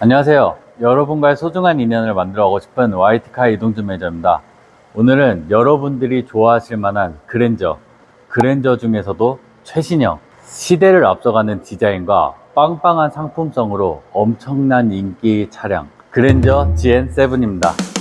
안녕하세요. 여러분과의 소중한 인연을 만들어가고 싶은 YT카 이동준 매니저입니다. 오늘은 여러분들이 좋아하실 만한 그랜저, 그랜저 중에서도 최신형, 시대를 앞서가는 디자인과 빵빵한 상품성으로 엄청난 인기 차량, 그랜저 GN7입니다.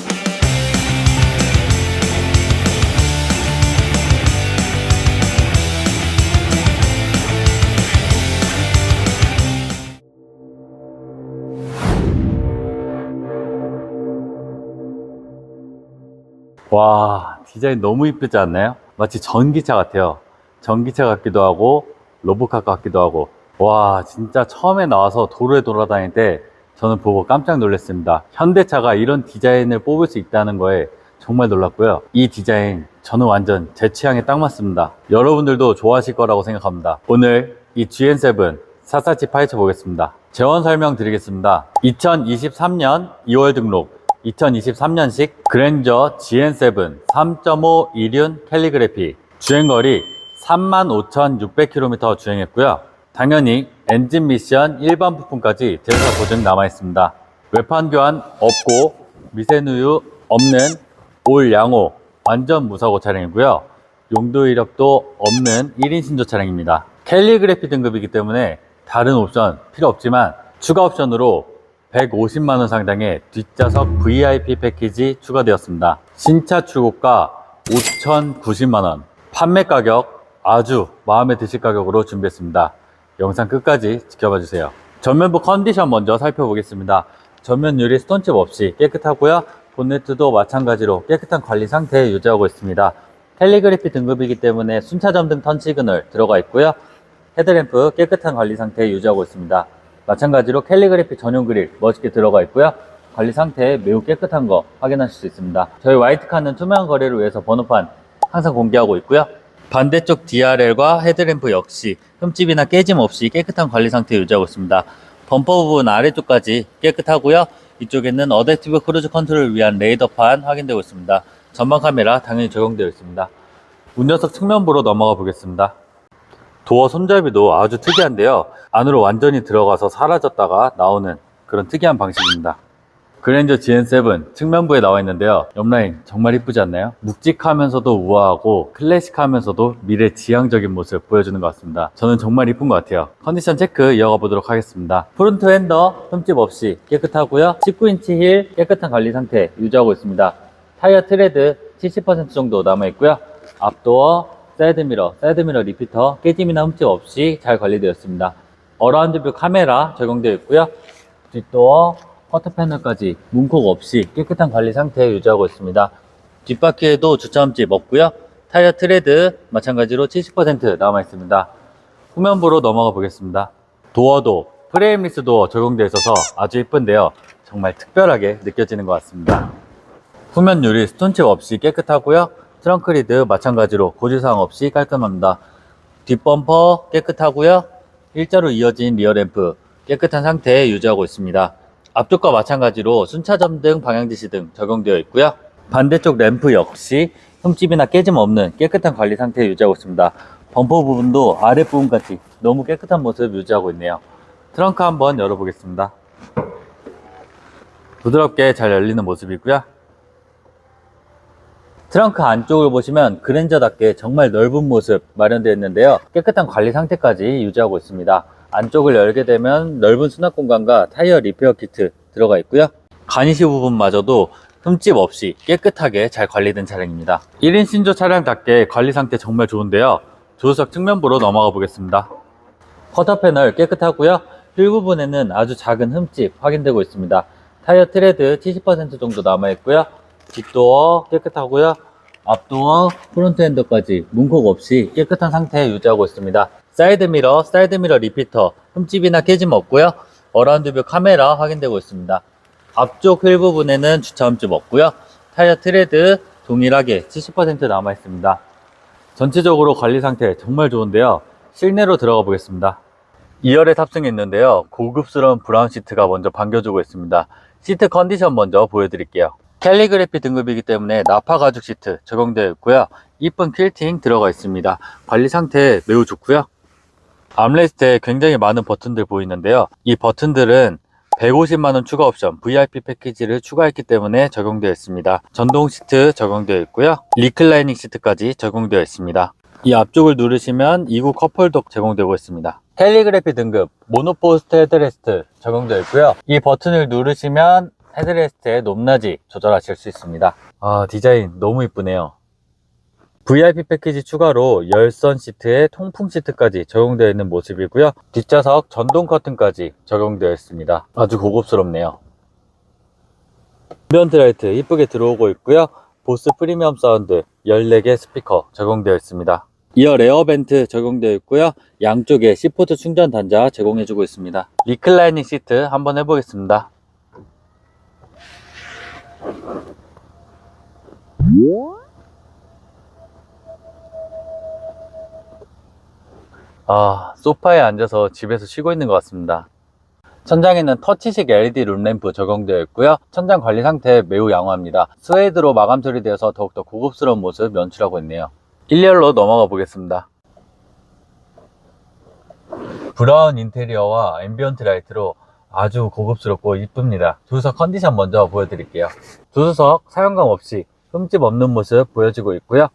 와, 디자인 너무 이쁘지 않나요? 마치 전기차 같아요. 전기차 같기도 하고, 로보카 같기도 하고. 와, 진짜 처음에 나와서 도로에 돌아다닐 때 저는 보고 깜짝 놀랐습니다. 현대차가 이런 디자인을 뽑을 수 있다는 거에 정말 놀랐고요. 이 디자인 저는 완전 제 취향에 딱 맞습니다. 여러분들도 좋아하실 거라고 생각합니다. 오늘 이 GN7 사사치 파헤쳐 보겠습니다. 재원 설명 드리겠습니다. 2023년 2월 등록 2023년식 그랜저 GN7 3.5 이륜 캘리그래피 주행거리 35,600km 주행했고요. 당연히 엔진 미션 일반 부품까지 대사 보증 남아 있습니다. 외판 교환 없고 미세누유 없는 올 양호 완전 무사고 차량이고요. 용도 이력도 없는 1인 신조 차량입니다. 캘리그래피 등급이기 때문에 다른 옵션 필요 없지만 추가 옵션으로 150만원 상당의 뒷좌석 VIP 패키지 추가되었습니다. 신차 출고가 5,090만원, 판매 가격 아주 마음에 드실 가격으로 준비했습니다. 영상 끝까지 지켜봐 주세요. 전면부 컨디션 먼저 살펴보겠습니다. 전면 유리 스톤칩 없이 깨끗하고요. 본네트도 마찬가지로 깨끗한 관리 상태에 유지하고 있습니다. 캘리그래피 등급이기 때문에 순차점 등 턴 시그널 들어가 있고요. 헤드램프 깨끗한 관리 상태에 유지하고 있습니다. 마찬가지로 캘리그래피 전용 그릴 멋있게 들어가 있고요. 관리 상태 매우 깨끗한 거 확인하실 수 있습니다. 저희 화이트카는 투명한 거래를 위해서 번호판 항상 공개하고 있고요. 반대쪽 DRL과 헤드램프 역시 흠집이나 깨짐 없이 깨끗한 관리 상태 유지하고 있습니다. 범퍼 부분 아래쪽까지 깨끗하고요. 이쪽에는 어댑티브 크루즈 컨트롤을 위한 레이더판 확인되고 있습니다. 전방 카메라 당연히 적용되어 있습니다. 운전석 측면부로 넘어가 보겠습니다. 도어 손잡이도 아주 특이한데요. 안으로 완전히 들어가서 사라졌다가 나오는 그런 특이한 방식입니다. 그랜저 GN7 측면부에 나와 있는데요. 옆라인 정말 이쁘지 않나요? 묵직하면서도 우아하고 클래식하면서도 미래 지향적인 모습 보여주는 것 같습니다. 저는 정말 이쁜 것 같아요. 컨디션 체크 이어가 보도록 하겠습니다. 프론트 핸더 흠집 없이 깨끗하고요. 19인치 힐 깨끗한 관리 상태 유지하고 있습니다. 타이어 트레드 70% 정도 남아있고요. 앞도어 사이드미러, 사이드미러 리피터 깨짐이나 흠집 없이 잘 관리되었습니다. 어라운드뷰 카메라 적용되어 있고요. 뒷도어 커터 패널까지 문콕 없이 깨끗한 관리 상태 유지하고 있습니다. 뒷바퀴에도 주차 흠집 없고요. 타이어 트레드 마찬가지로 70% 남아 있습니다. 후면부로 넘어가 보겠습니다. 도어도 프레임리스 도어 적용되어 있어서 아주 이쁜데요. 정말 특별하게 느껴지는 것 같습니다. 후면 유리 스톤칩 없이 깨끗하고요. 트렁크 리드 마찬가지로 고지사항 없이 깔끔합니다. 뒷범퍼 깨끗하고요. 일자로 이어진 리어램프 깨끗한 상태에 유지하고 있습니다. 앞쪽과 마찬가지로 순차점 등 방향지시 등 적용되어 있고요. 반대쪽 램프 역시 흠집이나 깨짐 없는 깨끗한 관리 상태에 유지하고 있습니다. 범퍼 부분도 아랫부분까지 너무 깨끗한 모습 유지하고 있네요. 트렁크 한번 열어보겠습니다. 부드럽게 잘 열리는 모습이고요. 트렁크 안쪽을 보시면 그랜저답게 정말 넓은 모습 마련되어 있는데요. 깨끗한 관리 상태까지 유지하고 있습니다. 안쪽을 열게 되면 넓은 수납 공간과 타이어 리페어 키트 들어가 있고요. 가니시 부분마저도 흠집 없이 깨끗하게 잘 관리된 차량입니다. 1인 신조 차량답게 관리 상태 정말 좋은데요. 조수석 측면부로 넘어가 보겠습니다. 커터 패널 깨끗하고요. 휠 부분에는 아주 작은 흠집 확인되고 있습니다. 타이어 트레드 70% 정도 남아 있고요. 뒷도어 깨끗하고요. 앞도어, 프론트 핸더까지 문콕 없이 깨끗한 상태에 유지하고 있습니다. 사이드미러, 사이드미러 리피터, 흠집이나 깨짐 없고요. 어라운드뷰 카메라 확인되고 있습니다. 앞쪽 휠 부분에는 주차 흠집 없고요. 타이어 트레드 동일하게 70% 남아 있습니다. 전체적으로 관리 상태 정말 좋은데요. 실내로 들어가 보겠습니다. 2열에 탑승했는데요. 고급스러운 브라운 시트가 먼저 반겨주고 있습니다. 시트 컨디션 먼저 보여드릴게요. 캘리그래피 등급이기 때문에 나파 가죽 시트 적용되어 있고요. 이쁜 퀼팅 들어가 있습니다. 관리 상태 매우 좋고요. 암레스트에 굉장히 많은 버튼들 보이는데요. 이 버튼들은 150만원 추가 옵션 VIP 패키지를 추가했기 때문에 적용되어 있습니다. 전동 시트 적용되어 있고요. 리클라이닝 시트까지 적용되어 있습니다. 이 앞쪽을 누르시면 2구 컵홀더 제공되고 있습니다. 캘리그래피 등급 모노포스트 헤드레스트 적용되어 있고요. 이 버튼을 누르시면 헤드레스트의 높낮이 조절하실 수 있습니다. 아 디자인 너무 이쁘네요. VIP 패키지 추가로 열선 시트에 통풍 시트까지 적용되어 있는 모습이고요. 뒷좌석 전동 커튼까지 적용되어 있습니다. 아주 고급스럽네요. 앰비언트 라이트 이쁘게 들어오고 있고요. 보스 프리미엄 사운드 14개 스피커 적용되어 있습니다. 이어 레어 벤트 적용되어 있고요. 양쪽에 C포트 충전 단자 제공해주고 있습니다. 리클라이닝 시트 한번 해보겠습니다. 아, 소파에 앉아서 집에서 쉬고 있는 것 같습니다. 천장에는 터치식 LED 룸램프 적용되어 있고요. 천장 관리 상태 매우 양호합니다. 스웨이드로 마감 처리되어서 더욱더 고급스러운 모습 연출하고 있네요. 1열로 넘어가 보겠습니다. 브라운 인테리어와 앰비언트 라이트로 아주 고급스럽고 이쁩니다. 조수석 컨디션 먼저 보여드릴게요. 조수석 사용감 없이 흠집 없는 모습 보여지고 있고요.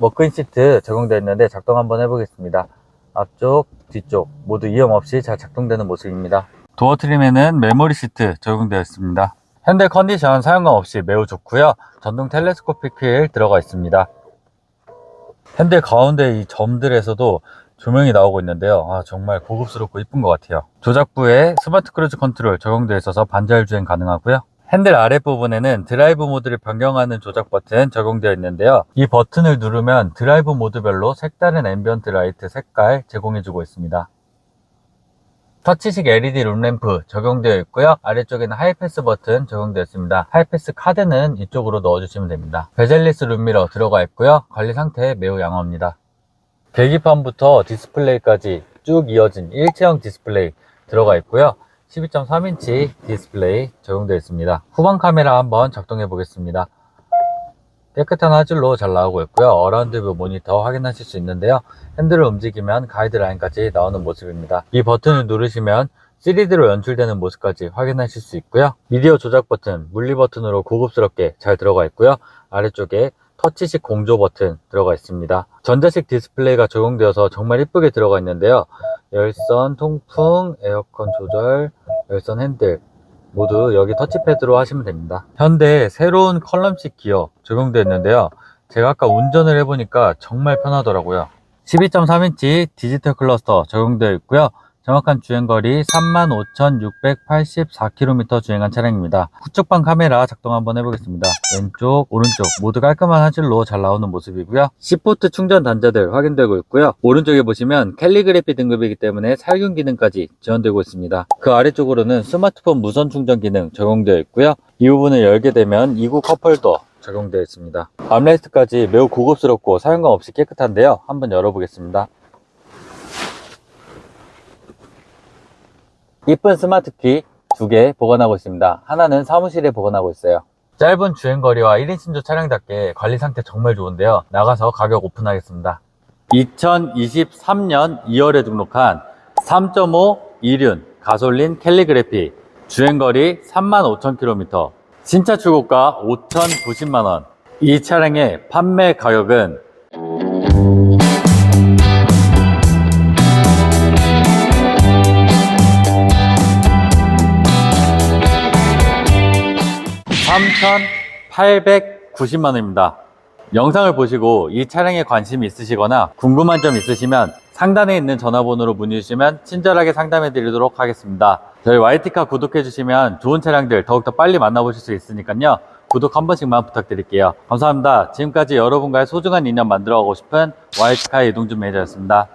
워크인 시트 적용되어 있는데 작동 한번 해보겠습니다. 앞쪽, 뒤쪽 모두 이용 없이 잘 작동되는 모습입니다. 도어 트림에는 메모리 시트 적용되어 있습니다. 핸들 컨디션 사용감 없이 매우 좋고요. 전동 텔레스코픽 휠 들어가 있습니다. 핸들 가운데 이 점들에서도 조명이 나오고 있는데요. 아, 정말 고급스럽고 이쁜 것 같아요. 조작부에 스마트 크루즈 컨트롤 적용되어 있어서 반자율 주행 가능하고요. 핸들 아랫부분에는 드라이브 모드를 변경하는 조작 버튼 적용되어 있는데요. 이 버튼을 누르면 드라이브 모드별로 색다른 앰비언트 라이트 색깔 제공해주고 있습니다. 터치식 LED 룸램프 적용되어 있고요. 아래쪽에는 하이패스 버튼 적용되어 있습니다. 하이패스 카드는 이쪽으로 넣어주시면 됩니다. 베젤리스 룸미러 들어가 있고요. 관리 상태 매우 양호합니다. 계기판부터 디스플레이까지 쭉 이어진 일체형 디스플레이 들어가 있고요. 12.3인치 디스플레이 적용되어 있습니다. 후방 카메라 한번 작동해 보겠습니다. 깨끗한 화질로 잘 나오고 있고요. 어라운드 뷰 모니터 확인하실 수 있는데요. 핸들을 움직이면 가이드라인까지 나오는 모습입니다. 이 버튼을 누르시면 3D로 연출되는 모습까지 확인하실 수 있고요. 미디어 조작 버튼, 물리 버튼으로 고급스럽게 잘 들어가 있고요. 아래쪽에 터치식 공조 버튼 들어가 있습니다. 전자식 디스플레이가 적용되어서 정말 이쁘게 들어가 있는데요. 열선, 통풍, 에어컨 조절, 열선 핸들 모두 여기 터치패드로 하시면 됩니다. 현대 새로운 컬럼식 기어 적용되어 있는데요. 제가 아까 운전을 해보니까 정말 편하더라고요. 12.3인치 디지털 클러스터 적용되어 있고요. 정확한 주행거리 35,684km 주행한 차량입니다. 후측방 카메라 작동 한번 해보겠습니다. 왼쪽, 오른쪽 모두 깔끔한 화질로 잘 나오는 모습이고요. C포트 충전 단자들 확인되고 있고요. 오른쪽에 보시면 캘리그래피 등급이기 때문에 살균 기능까지 지원되고 있습니다. 그 아래쪽으로는 스마트폰 무선 충전 기능 적용되어 있고요. 이 부분을 열게 되면 2구 컵홀더 적용되어 있습니다. 암레스트까지 매우 고급스럽고 사용감 없이 깨끗한데요. 한번 열어보겠습니다. 이쁜 스마트키 두 개 보관하고 있습니다. 하나는 사무실에 보관하고 있어요. 짧은 주행거리와 1인 신조 차량답게 관리 상태 정말 좋은데요. 나가서 가격 오픈하겠습니다. 2023년 2월에 등록한 3.5 이륜 가솔린 캘리그래피 주행거리 35,000km 신차 출고가 5,090만원 이 차량의 판매 가격은 (3,890만 원입니다) 영상을 보시고 이 차량에 관심이 있으시거나 궁금한 점 있으시면 상단에 있는 전화번호로 문의 주시면 친절하게 상담해 드리도록 하겠습니다. 저희 YT카 구독해 주시면 좋은 차량들 더욱더 빨리 만나보실 수 있으니까요. 구독 한 번씩만 부탁드릴게요. 감사합니다. 지금까지 여러분과의 소중한 인연 만들어 가고 싶은 YT카의 이동준 매니저였습니다.